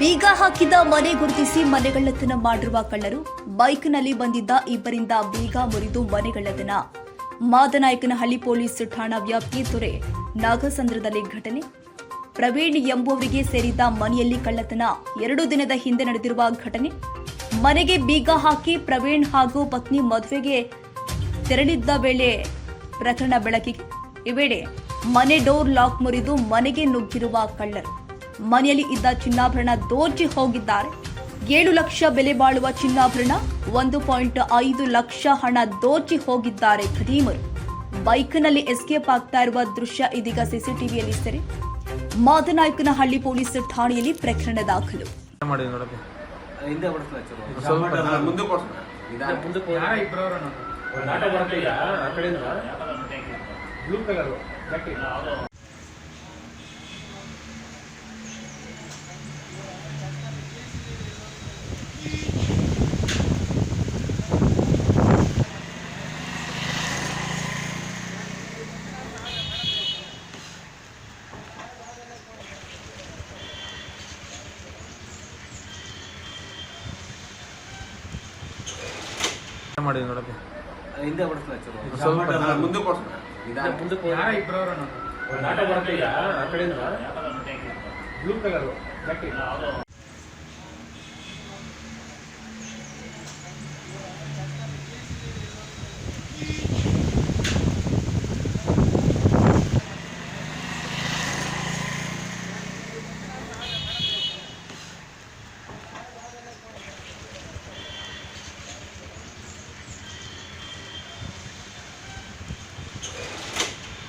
ಬೀಗ ಹಾಕಿದ ಮನೆ ಗುರುತಿಸಿ ಮನೆಗಳ್ಳತನ ಮಾಡಿರುವ ಕಳ್ಳರು ಬೈಕ್ನಲ್ಲಿ ಬಂದಿದ್ದ ಇಬ್ಬರಿಂದ ಬೀಗ ಮುರಿದು ಮನೆಗಳ್ಳತನ ಮಾದನಾಯಕನಹಳ್ಳಿ ಪೊಲೀಸ್ ಠಾಣಾ ವ್ಯಾಪ್ತಿ ತೊರೆ ನಾಗಸಂದ್ರದಲ್ಲಿ ಘಟನೆ. ಪ್ರವೀಣ್ ಎಂಬುವರಿಗೆ ಸೇರಿದ ಮನೆಯಲ್ಲಿ ಕಳ್ಳತನ. ಎರಡು ದಿನದ ಹಿಂದೆ ನಡೆದಿರುವ ಘಟನೆ. ಮನೆಗೆ ಬೀಗ ಹಾಕಿ ಪ್ರವೀಣ್ ಹಾಗೂ ಪತ್ನಿ ಮದುವೆಗೆ ತೆರಳಿದ್ದ ವೇಳೆ ಪ್ರಕರಣ ಬೆಳಕಿಗೆ ಈ ವೇಳೆ ಮನೆ ಡೋರ್ ಲಾಕ್ ಮುರಿದು ಮನೆಗೆ ನುಗ್ಗಿರುವ ಕಳ್ಳರು. ಮನೆಯಲ್ಲಿ ಇದ್ದ ಚಿನ್ನಾಭರಣ ದೋಚಿ ಹೋಗಿದ್ದಾರೆ. ಏಳು ಲಕ್ಷ ಬೆಲೆ ಬಾಳುವ ಚಿನ್ನಾಭರಣ ಒಂದು ಪಾಯಿಂಟ್ ಐದು ಲಕ್ಷ ಹಣ ದೋಚಿ ಹೋಗಿದ್ದಾರೆ ಖದೀಮರು. ಬೈಕ್ನಲ್ಲಿ ಎಸ್ಕೇಪ್ ಆಗ್ತಾ ಇರುವ ದೃಶ್ಯ ಇದೀಗ ಸಿಸಿಟಿವಿಯಲ್ಲಿ ಸೆರೆ. ಮಾದನಾಯಕನಹಳ್ಳಿ ಪೊಲೀಸ್ ಠಾಣೆಯಲ್ಲಿ ಪ್ರಕರಣ ದಾಖಲು. ಮುಂದೆ ಮಾಡಿ ನೋಡಕ್ಕೆ. ಹಿಂದೆ ಮುಂದೆ ಮುಂದೆ